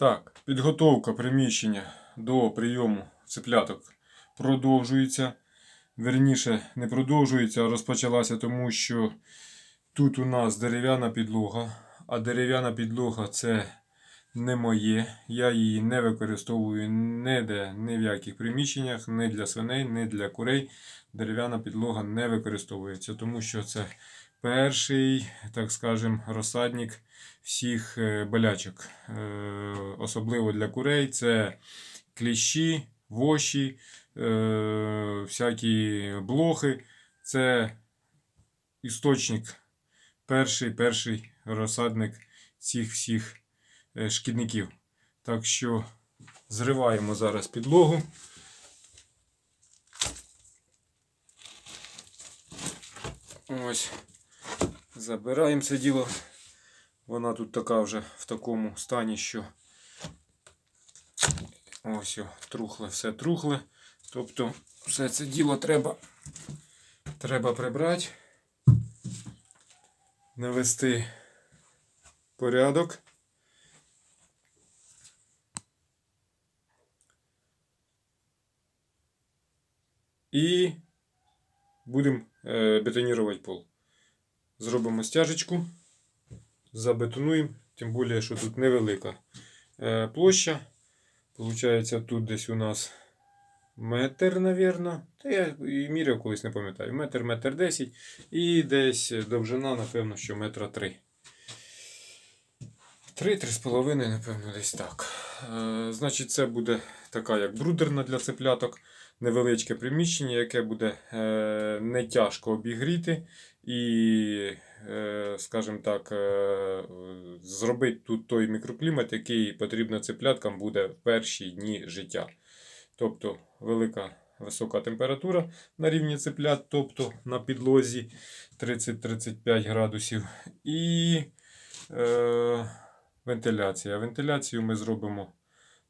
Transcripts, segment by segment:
Так, підготовка приміщення до прийому цепляток продовжується. Верніше, не продовжується, а розпочалася, тому що тут у нас дерев'яна підлога, а дерев'яна підлога це не моє. Я її не використовую ніде, ні в яких приміщеннях, ні для свиней, ні для курей. Дерев'яна підлога не використовується, тому що це перший, так скажем, розсадник всіх е, болячок. Е, Особливо для курей це кліщі, воші, е, всякі блохи. Це істочник, перший, перший розсадник цих всіх шкідників. Так що зриваємо зараз підлогу. Ось. Забираємо це діло. Вона тут така вже в такому стані, що ось о, трухле, все трухле. Тобто все це діло треба, треба прибрати, навести порядок. І будемо е, бетонувати пол. Зробимо стяжечку забетонуємо, тим більше, що тут невелика е, площа. Получається, тут десь у нас метр, навірно. Та я і міряв колись не пам'ятаю. Метр, метр десять. І десь довжина, напевно, що метра три. Три-три з половиною, напевно, десь так. Е, значить, це буде така, як брудерна для цепляток. Невеличке приміщення, яке буде е, не тяжко обігріти і, е, скажімо так, е, зробити тут той мікроклімат, який потрібно цепляткам буде в перші дні життя. Тобто велика висока температура на рівні цеплят, тобто на підлозі 30-35 градусів. І е, вентиляція. Вентиляцію ми зробимо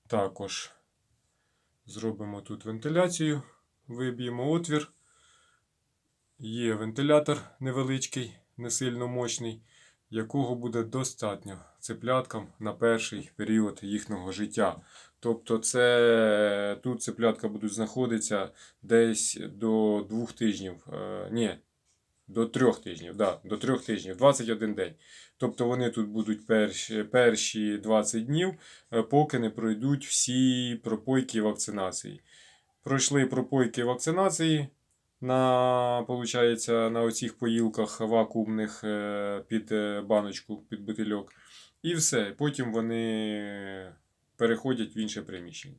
також. Зробимо тут вентиляцію, виб'ємо отвір. Є вентилятор невеличкий, не сильно мощний, якого буде достатньо цепляткам на перший період їхнього життя. Тобто, це тут цеплятка будуть знаходитися десь до двох тижнів. Е, ні, до трьох тижнів. Да, до трьох тижнів, 21 день. Тобто вони тут будуть перші, перші 20 днів, е, поки не пройдуть всі пропойки вакцинації. Пройшли пропойки вакцинації на, получається, на оцих поїлках вакуумних е, під е, баночку, під бутильок. І все. Потім вони переходять в інше приміщення.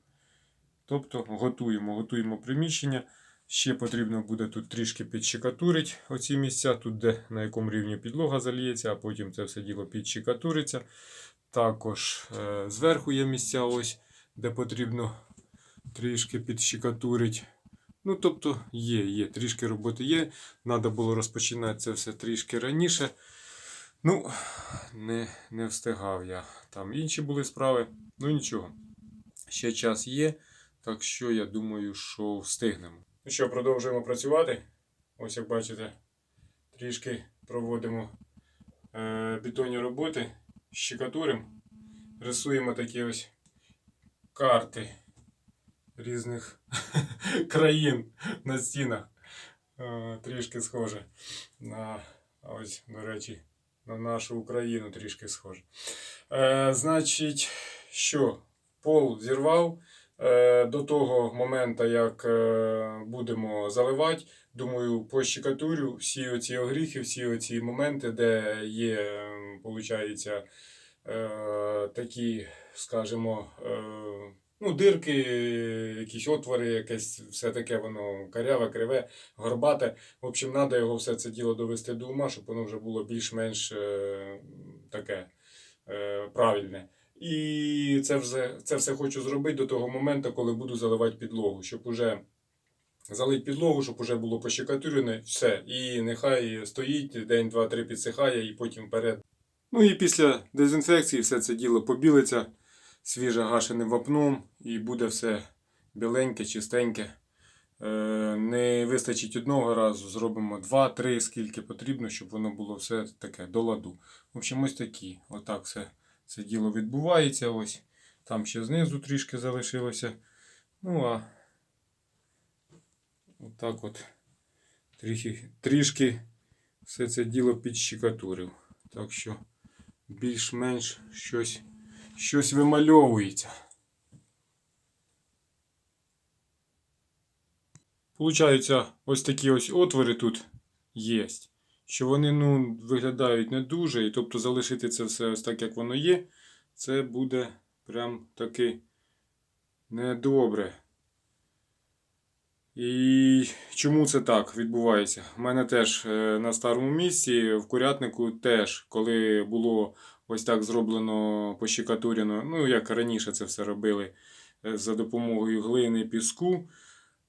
Тобто готуємо, готуємо приміщення. Ще потрібно буде тут трішки підщикатурити оці місця, тут де на якому рівні підлога зальється, а потім це все діло підщикатуриться. Також е, зверху є місця, ось, де потрібно трішки підщикатурити. Ну, тобто є, є, трішки роботи є. Треба було розпочинати це все трішки раніше. Ну, не, не встигав я. Там інші були справи. Ну нічого. Ще час є. Так що я думаю, що встигнемо. Ну що, продовжуємо працювати. Ось як бачите, трішки проводимо е, бетонні роботи, щекатуримо, рисуємо такі ось карти різних країн на стінах. Е, трішки схоже на ось, до речі, на нашу Україну трішки схоже. Е, значить, що пол зірвав. Е, До того моменту, як е, будемо заливати, думаю, по щекатурю всі оці огріхи, всі оці моменти, де є, е, такі, скажімо, ну, дирки, якісь отвори, якесь все таке воно каряве, криве, горбате. В общем, треба його все це діло довести до ума, щоб воно вже було більш-менш е, таке е, правильне. І це все, це все хочу зробити до того моменту, коли буду заливати підлогу, щоб уже залити підлогу, щоб уже було пощекатурене, все. І нехай стоїть день, два, три підсихає, і потім вперед. Ну і після дезінфекції все це діло побілиться свіже гашеним вапном, і буде все біленьке, чистеньке. Е, Не вистачить одного разу, зробимо два-три, скільки потрібно, щоб воно було все таке до ладу. В общем, ось такі. Отак все це діло відбувається. ось. Там ще знизу трішки залишилося. Ну а отак от трішки, трішки все це діло підщикатурив. Так що більш-менш щось, щось вимальовується. Получаються ось такі ось отвори тут є. Що вони ну, виглядають не дуже, і тобто залишити це все ось так, як воно є, це буде прям таки недобре. І чому це так відбувається? У мене теж е, на старому місці, в курятнику теж, коли було ось так зроблено пощекатурено, ну як раніше це все робили е, за допомогою глини піску,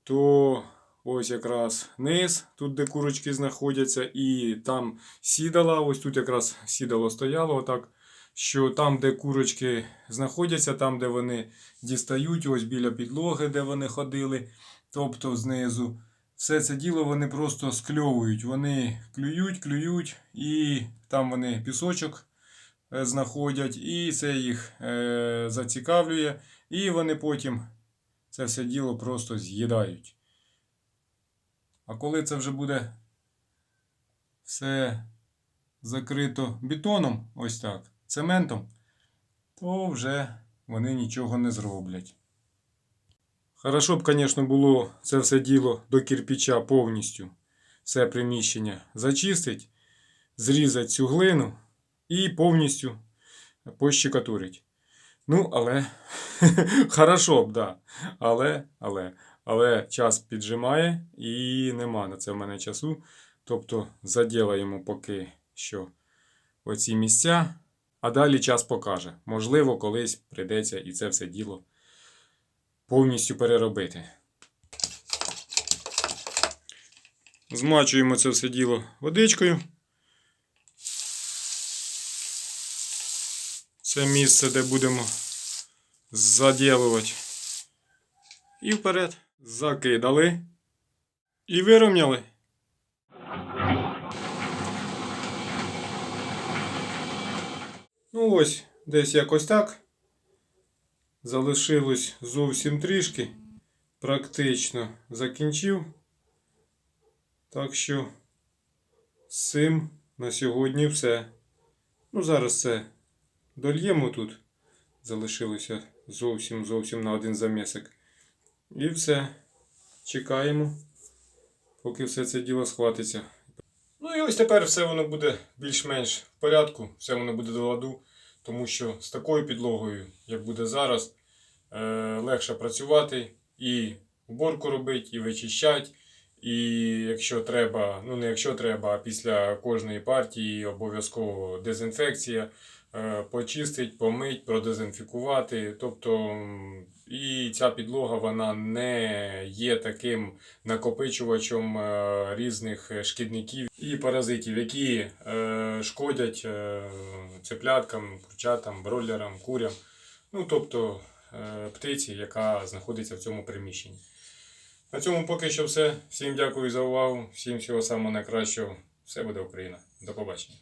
то ось якраз низ, тут де курочки знаходяться, і там сідала, ось тут якраз сідало стояло отак. Що там, де курочки знаходяться, там, де вони дістають, ось біля підлоги, де вони ходили, тобто знизу, все це діло вони просто скльовують. Вони клюють, клюють, і там вони пісочок знаходять, і це їх е, зацікавлює, і вони потім це все діло просто з'їдають. А коли це вже буде все закрито бетоном, ось так, цементом, то вже вони нічого не зроблять. Хорошо б, звісно, було це все діло до кирпича повністю, все приміщення зачистить, зрізати цю глину і повністю пощекатурить. Ну, але хорошо б, да. Але, але, але час піджимає і нема на це в мене часу. Тобто заділаємо поки що оці місця, а далі час покаже. Можливо, колись прийдеться і це все діло повністю переробити. Змачуємо це все діло водичкою. Це місце, де будемо заділувати. І вперед. Закидали. І вирівняли. Ну ось, десь якось так. Залишилось зовсім трішки. Практично закінчив. Так що з цим на сьогодні все. Ну, зараз це дольємо тут. Залишилося зовсім зовсім на один замісик. І все. Чекаємо, поки все це діло схватиться. Ну і ось тепер все воно буде більш-менш в порядку, все воно буде до ладу, тому що з такою підлогою, як буде зараз, е, легше працювати і уборку робити, і вичищати. І якщо треба, ну не якщо треба, а після кожної партії обов'язково дезінфекція, е, почистить, помить, продезінфікувати. Тобто і ця підлога вона не є таким накопичувачем е, різних шкідників і паразитів, які е, шкодять цепляткам, курчатам, бройлерам, курям. Ну тобто птиці, яка знаходиться в цьому приміщенні. На цьому поки що все. Всім дякую за увагу, всім всього самого найкращого. Все буде Україна. До побачення.